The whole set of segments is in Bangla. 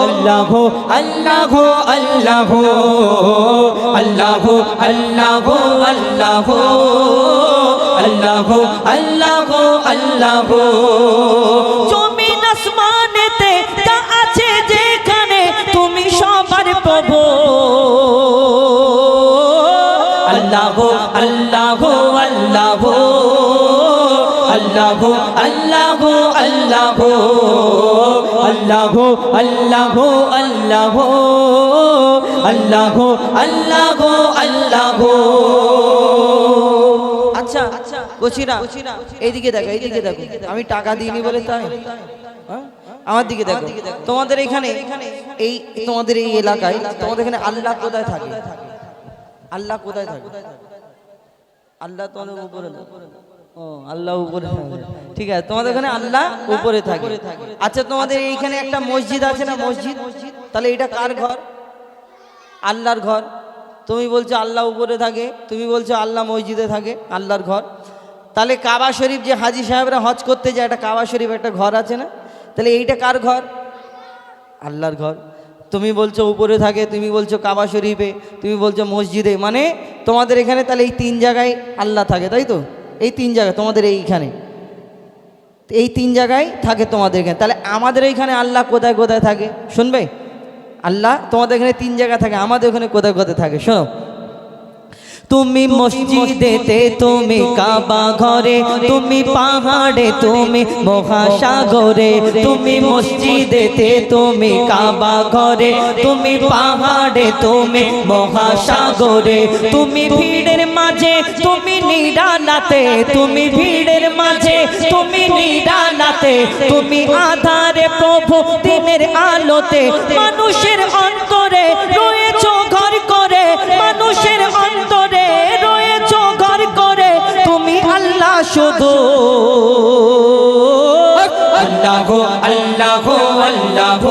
আল্লাহ আল্লাহ আল্লাহ আল্লাহ আল্লাহ আল্লাহ আল্লাহ আল্লাহ আল্লাহ জমিন আসমানেতে যা আছে যেখানে তুমি সবার প্রভু আল্লাহ আল্লাহ আল্লাহ আল্লাহ আল্লাহ আল্লাহ আল্লাহ আল্লাহ আল্লাহ আল্লাহ আল্লাহ আচ্ছা বলছি না এইদিকে দেখো এইদিকে দেখো। আমি টাকা দিইনি বলে তাই। হ্যাঁ? আমার দিকে দেখো। তোমাদের এখানে, এই তোমাদের এই এলাকায়, তোমাদের এখানে আল্লাহ কোথায় থাকে? আল্লাহ কোথায় থাকে? আল্লাহ তোমাদের উপরে? ও আল্লাহ উপরে ঠিক আছে তোমাদের এখানে আল্লাহ উপরে থাকে। আচ্ছা তোমাদের এইখানে একটা মসজিদ আছে না মসজিদ? তাহলে এটা কার ঘর? আল্লাহর ঘর। তুমি বলছো আল্লাহ উপরে থাকে তুমি বলছো আল্লাহ মসজিদে থাকে আল্লাহর ঘর। তাহলে কাবা শরীফ যে হাজি সাহেবরা হজ করতে যায় একটা কাবা শরীফ একটা ঘর আছে না? তাহলে এইটা কার ঘর? আল্লাহর ঘর। তুমি বলছো উপরে থাকে তুমি বলছো কাবা শরীফে তুমি বলছো মসজিদে। মানে তোমাদের এখানে তাহলে এই তিন জায়গায় আল্লাহ থাকে তাই তো? এই তিন জায়গায়, তোমাদের এইখানে। এই তিন জায়গায় থাকে তোমাদের এখানে। তাহলে আমাদের এইখানে আল্লাহ কোথায় কোথায় থাকে? শুনবে? আল্লাহ তোমাদের এখানে তিন জায়গায় থাকে, আমাদের ওখানে কোথায় কোথায় থাকে? শোনো তুমি মসজিদেতে, তুমি কাবা ঘরে, তুমি পাহাড়ে, তুমি মহাসাগরে, তুমি মসজিদেতে, তুমি কাবা ঘরে, তুমি পাহাড়ে, তুমি মহাসাগরে, তুমি ভিড়ের মাঝে, তুমি নিরালাতে, তুমি ভিড়ের মাঝে, তুমি নিরালাতে, তুমি আধারে প্রভু দিনের আলোতে, মানুষের অন্তরে রয়েছ শুধু। আল্লাহ আল্লাহ আল্লাহ।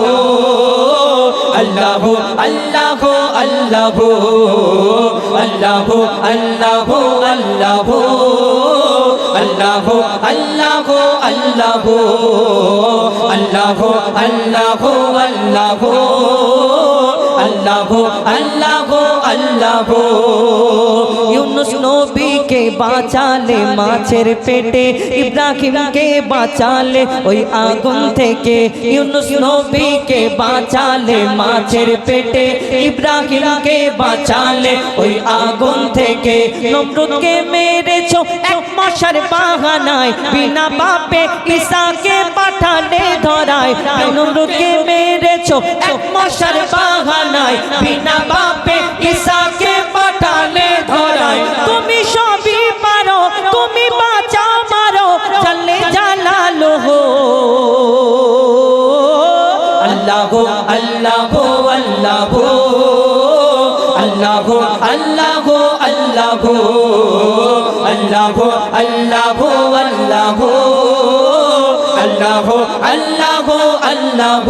আল্লাহ আল্লাহ আল্লাহ। আল্লাহ আল্লাহ আল্লাহ। আল্লাহ আল্লাহ আল্লাহ। আল্লাহ আল্লাহ আল্লাহ। আল্লাহ আল্লাহ আল্লাহ ইউনুস নবীকে বাঁচালে মাছের পেটে, ইব্রাহিমকে বাঁচালে ওই আগুন থেকে। ইউনুস নবীকে বাঁচালে মাছের পেটে, ইব্রাহিমকে বাঁচালে ওই আগুন থেকে। নমরুদকে মেরেছো এক মশার বাহানায়, বিনা বাপে ঈসাকে পাঠালে ধরায়। নমরুদকে মেরেছো এক মশার বাহানায়, বিনা বাপে ঈসাকে পাঠালে ধরায়। তুমি সবই পারো, তুমি বাঁচাও, মারো চলে জালালো হো। আল্লাহ আল্লাহ আল্লাহ আল্লাহ আল্লাহ আল্লাহ। আল্লাহ আল্লাহ আল্লাহ আল্লাহ আল্লাহ আল্লাহ।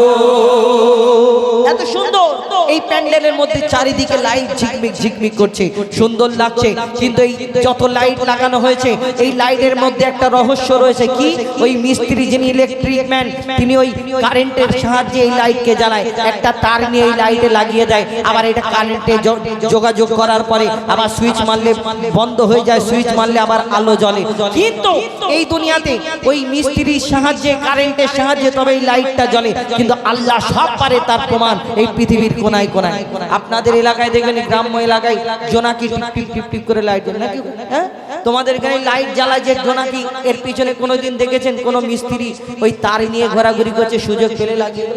এত সুন্দর। এই প্যান্ডেলের মধ্যে চারিদিকে লাইট ঝিকমিক ঝিকমিক করছে। সুন্দর লাগছে। কিন্তু এই যত লাইট লাগানো হয়েছে, এই লাইটের মধ্যে একটা রহস্য রয়েছে। কি? ওই মিস্ত্রি যিনি ইলেকট্রিক ম্যান তিনি ওই কারেন্টের সাহায্যে এই লাইটকে জ্বালায়। একটা তার নিয়ে এই লাইটে লাগিয়ে দেয়। আবার এটা কারেন্টে যোগাযোগ করার পরে আবার সুইচ মারলে বন্ধ হয়ে যায়। সুইচ মারলে আবার আলো জ্বলে। কিন্তু এই দুনিয়াতে ওই মিস্ত্রির সাহায্যে কারেন্টের সাহায্যে তবে এই লাইটটা জ্বলে। কিন্তু আল্লাহ সব পারে তার প্রমাণ। এই পৃথিবীর কোনায় কোনায়। আপনাদের এলাকায় দেখবেন গ্রাম্য এলাকায় জোনাকি টিপ টিপ টিপ করে লাইট নাকি? হ্যাঁ? তোমাদের এখানে লাইট জ্বালায় যে জোনাকি, এর পিছনে কোনোদিন দেখেছেন কোনো মিস্ত্রি ওই তার নিয়ে ঘোরাঘুরি করছে, সুযোগ পেলে লাগিয়ে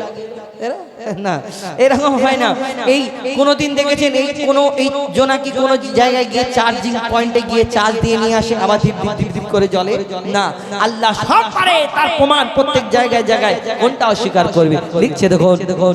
এরকম হয় না। এই কোনোদিন দেখেছেন এই কোনো, এই জোনাকি কোনো জায়গায় গিয়ে চার্জিং পয়েন্টে গিয়ে চার্জ দিয়ে নিয়ে আসে, আবার ধিপ ধিপ ধিপ করে জ্বলে? না। আল্লাহ সব তার প্রমাণ প্রত্যেক জায়গায় জায়গায়। কোনটা অস্বীকার করবে? লিখছে দেখুন দেখুন।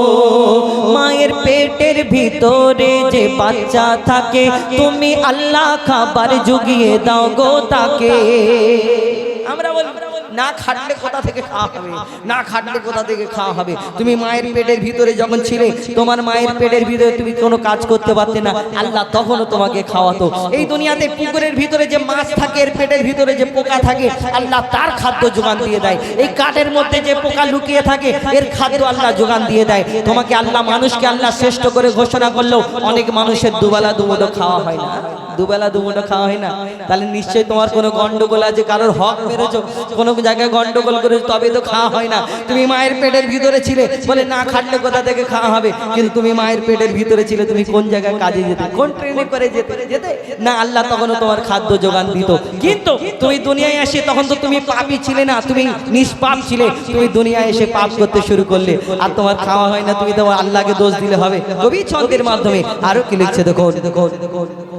ভিতরে যে বাচ্চা থাকে তুমি আল্লাহ খাবার জুগিয়ে দাও গো তাকে। আমরা বলি না খাটলে কোথা থেকে খাওয়া হবে? না খাটলে কোথা থেকে খাওয়া হবে? তুমি মায়ের পেটের ভিতরে যখন ছিলে, তোমার মায়ের পেটের ভিতরে তুমি কোনো কাজ করতে পারতে না। আল্লাহ তখনও তোমাকে খাওয়াতো। এই দুনিয়াতে পুকুরের ভিতরে যে মাছ থাকে, এর পেটের ভিতরে যে পোকা থাকে, আল্লাহ তার খাদ্য যোগান দিয়ে দেয়। এই কাঠের মধ্যে যে পোকা লুকিয়ে থাকে, এর খাদ্য আল্লাহ যোগান দিয়ে দেয়। তোমাকে আল্লাহ মানুষকে আল্লাহ শ্রেষ্ঠ করে ঘোষণা করলেও অনেক মানুষের দুবেলা দুমুটো খাওয়া হয় না। দুবেলা দুমুটো খাওয়া হয় না। তাহলে নিশ্চয়ই তোমার কোনো গন্ডগোল আছে, কারোর হক মেরেছো, কোনো জায়গায় গন্ডগোল করেছ, তবে তো খাওয়া হয় না। তুমি মায়ের পেটের ভিতরে ছিলে বলে না খাটলে কোথা থেকে খাওয়া হবে? কিন্তু তুমি মায়ের পেটের ভিতরে ছিলে, তুমি কোন জায়গায় কাজে যেতে, কোন ট্রেনে করে যেতে যেতে? না, আল্লাহ তখনও তোমার খাদ্য যোগান দিত। কিন্তু তুমি দুনিয়ায় এসে তখন তো তুমি পাপই ছিলে না, তুমি নিষ্পাপ ছিলে। তুমি দুনিয়ায় এসে পাপ করতে শুরু করলে, আর তোমার খাওয়া হয় না, তুমি তোমার আল্লাহকে দোষ দিলে হবে। কবি ছন্দের মাধ্যমে আরও কি লিখছে দেখো দেখো দেখো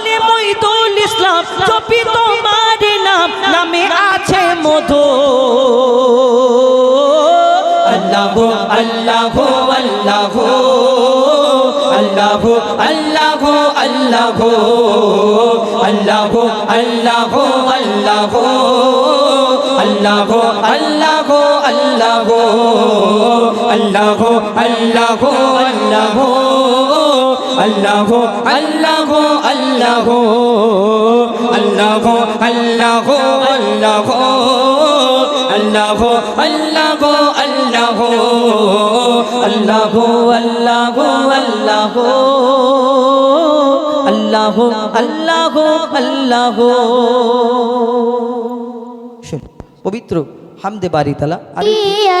বলে মইদুল ইসলাম জপি তোমার নাম নামে আছে মধু আল্লাহ আল্লাহ আল্লাহ আল্লাহ আল্লাহ আল্লাহ আল্লাহ আল্লাহ আল্লাহ আল্লাহ আল্লাহ আল্লাহ আল্লাহ আল্লাহ আল্লাহ আল্লাহ আল্লাহ আল্লাহ আল্লাহ আল্লাহ আল্লাহ আল্লাহ আল্লাহ আল্লাহ আল্লাহ আল্লাহ আল্লাহ আল্লাহ আল্লাহ আল্লাহ পবিত্র হামদে বাড়ি তালা ইয়া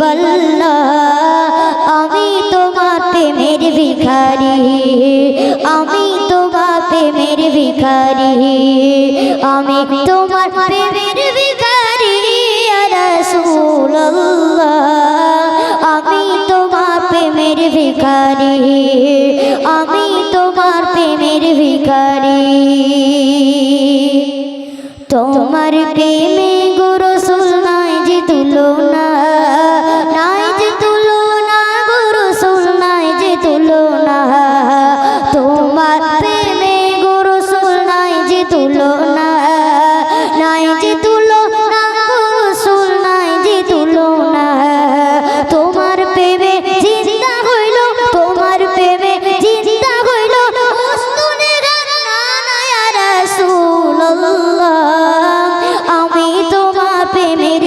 হাবিবাল্লাহ আমি তোমার প্রেমের ভিখারি, আমি তোমার প্রেমের ভিখারি, আমি তোমার প্রেমের ভিখারি আমি তোমার প্রেমের ভিখারি, আমি তোমার প্রেমের ভিখারি। তোমার প্রেমে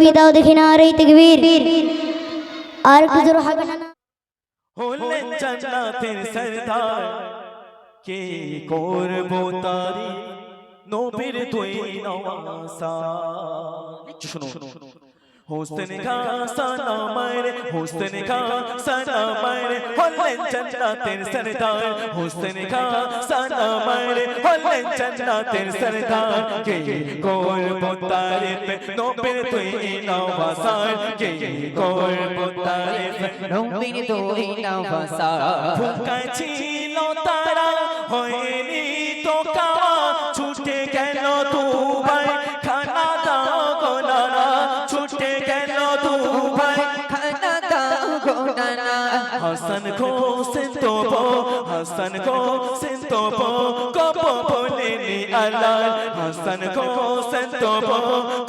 চলো তকবীর দাও দেখি না আর এই তকবীর। আর একটু জোর হবে না হলেন জান্নাতের সরদার কে করব তারি? নবীর তুই নওয়াসা শুনো হোসেন খা সানা মারে হোসেন খা সানা মারে হলেন জান্নাতের সরদার। হোসেন খা সানা মারে হলেন জান্নাতের সরদার। কে করব তারিফ নবীর তুই নওয়াসা কে করব তারিফ নবীর তুই নওয়াসা ফুকায় ছিল তারা হয়নি হাসান গো সেন্তবো হাসান গো সেন্তবো কপ বলে নি আল্লাহ হাসান গো সেন্তবো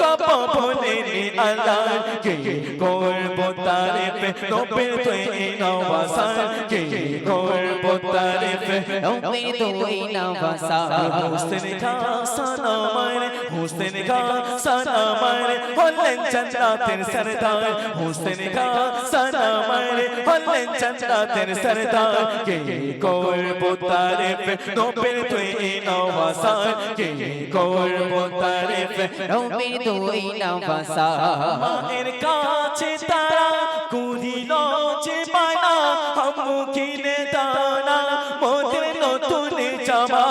কপ বলে নি আল্লাহ কে করব তারিফ নবে তুই নওয়াসান কে করব তারিফ নবীর তুই নওয়াসা হোসেন খা সানা মারে হোসেন খা সানা মারে হলেন জান্নাতের সরদার। হোসেন খা সানা মারে হলেন জান্নাতের সরদার কে করব তারিফ নবের তুই নওয়াসান কে করব তারিফ নবীর তুই নওয়াসা মায়ের কাছে তারা কুদিল যে বানা আম্মু কিনে দানা মোদের নতুন জামা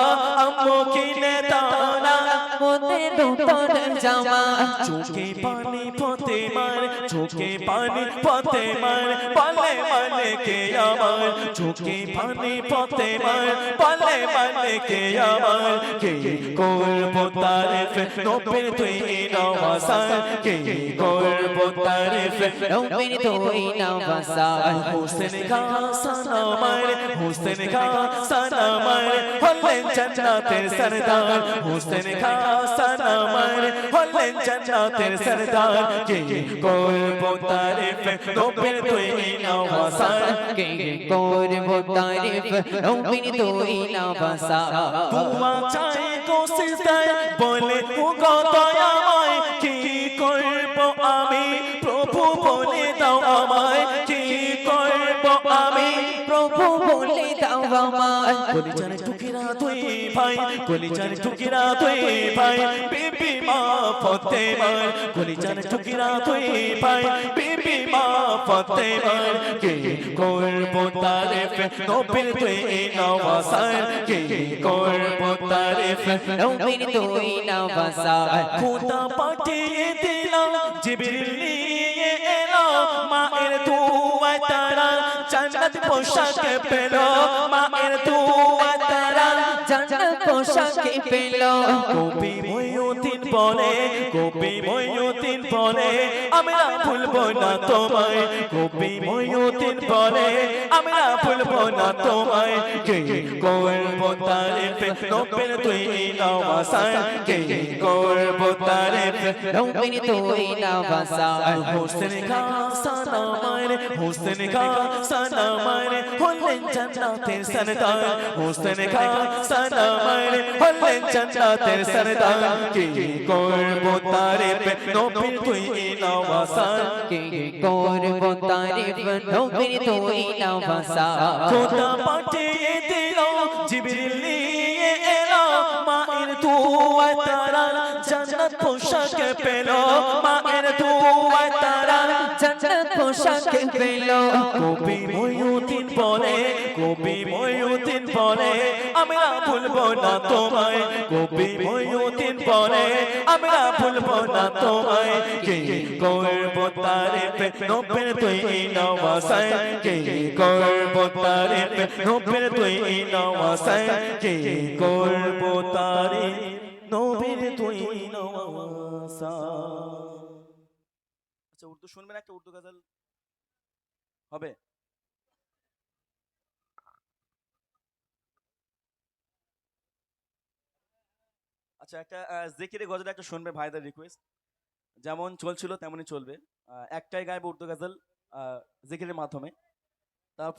আম্মু কিনে দানা মোদের নতুন জামা চোখে পানি পথে মার চোখে পানি পথে মার পালে মানে কে আমার চোখে পানি পথে মার পালে মানে কে আমার কে করব তারিফ নবের তুই নওয়াসান কে করব তারিফ নবীর তুই নওয়াসা হোসেন খা সানা মারে হোসেন খা সানা মারে হলেন জান্নাতের সরদার হোসেন খা সানা মারে হলেন জান্নাতের সরদার কে করব তারিফ নবের তুই নওয়াসান কে করব তারিফ নবীর তুই নওয়াসা দুয়া চাই কোসিদায় বলে ও গো দয়াময় বলে দাও আমায় কলিজার টুকিরা তুই ভাই কলিজার টুকিরা তুই ভাই। বিবি মা ফতে কলিজার টুকিরা তুই ভাই। বিবি মা ফতে কে করব তারিফ? নবীর তুই নওয়াসার। কে করব তারিফ? নবীর তুই নওয়াসা খোদা পাঠিয়ে দিলাম। জিবরিল জান্নাত পোশাক পেল মায়ের দুয়ায় তারা জান্নাত পোশাকে পেল। কবি ময়ূদিন বলে কবি ময়ুদ্দিন বলে আমরা ভুলবো না তোমায়। কবি ময়ুদ্দিন বলে আমরা ভুলবো না তোমায়। কে করব তারিফ, নবের তুই নওয়াসান কে করব তারিফ নবীন তুই নবাসার হোসেন খা সানামার হোসেন খা সানামার হলেন জান্নাতের সরদার। হোসেন খা সানামার হলেন জান্নাতের সরদার। কি করব তারিফ নবীর তুই নওয়াসান কে করব তারিফ নবীর তুই নবাসার খোদা পাঠিয়ে দিল জিবরিল জান্নাত পোশাক পেল মায়ের দুয়ায় তারা জান্নাত পোশাক পেল কবি ময়ুদ্দিন বলে কবি ময়ুদ্দিন বলে আমরা ভুলবো না তোমায় কবি ময়ুদ্দিন বলে আমরা ভুলবো না তোমায় কে করব তারিফ নবের তুই নওয়াসায় কে করব তারিফ নবের তুই নওয়াসায় কে করব তারিফ নবের তুই নওয়াসায় আচ্ছা উর্দু শুনবেন একটা উর্দু গজল? হবে? আচ্ছা একটা জেকিরে গজল একটা শুনবে ভাইদের রিকোয়েস্ট যেমন চলছিল তেমনই চলবে। একটাই গাইবে উর্দু গজল জেকিরের মাধ্যমে। তারপর